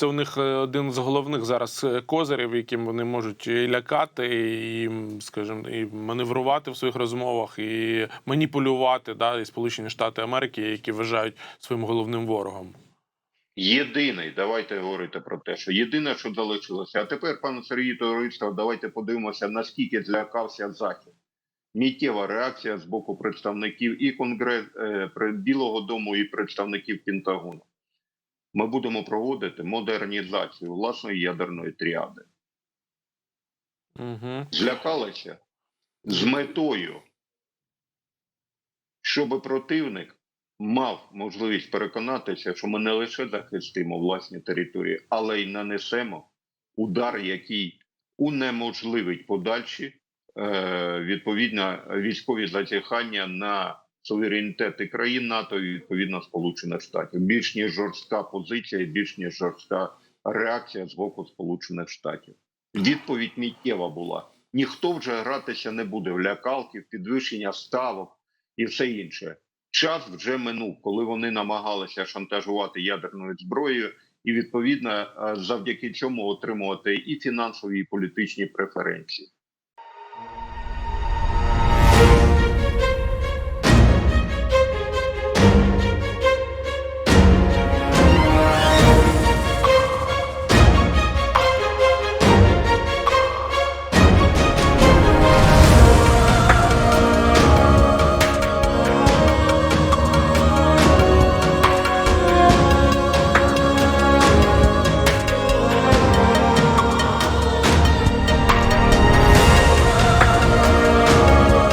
Це у них е, один з головних зараз е, козирів, яким вони можуть лякати, і, скажімо, і маневрувати в своїх розмовах, і маніпулювати, да, і Сполучені Штати Америки, які вважають своїм головним ворогом. Єдиний, давайте говорити про те, що єдине, що залишилося. А тепер, пане Сергій Товариство, давайте подивимося, наскільки злякався Захід. Міттєва реакція з боку представників і Конгрес е, Білого Дому, і представників Пентагону. Ми будемо проводити модернізацію власної ядерної тріади. Угу. Злякалися з метою, щоб противник мав можливість переконатися, що ми не лише захистимо власні території, але й нанесемо удар, який унеможливить подальші е, відповідно військові затяхання на суверенітети країн НАТО і відповідно Сполучених Штатів. Більш ніж жорстка позиція, більш ніж жорстка реакція з боку Сполучених Штатів. Відповідь миттєва була. Ніхто вже гратися не буде в лякалки, в підвищення ставок і все інше. Час вже минув, коли вони намагалися шантажувати ядерною зброєю, і відповідно е, завдяки цьому отримувати і фінансові, і політичні преференції.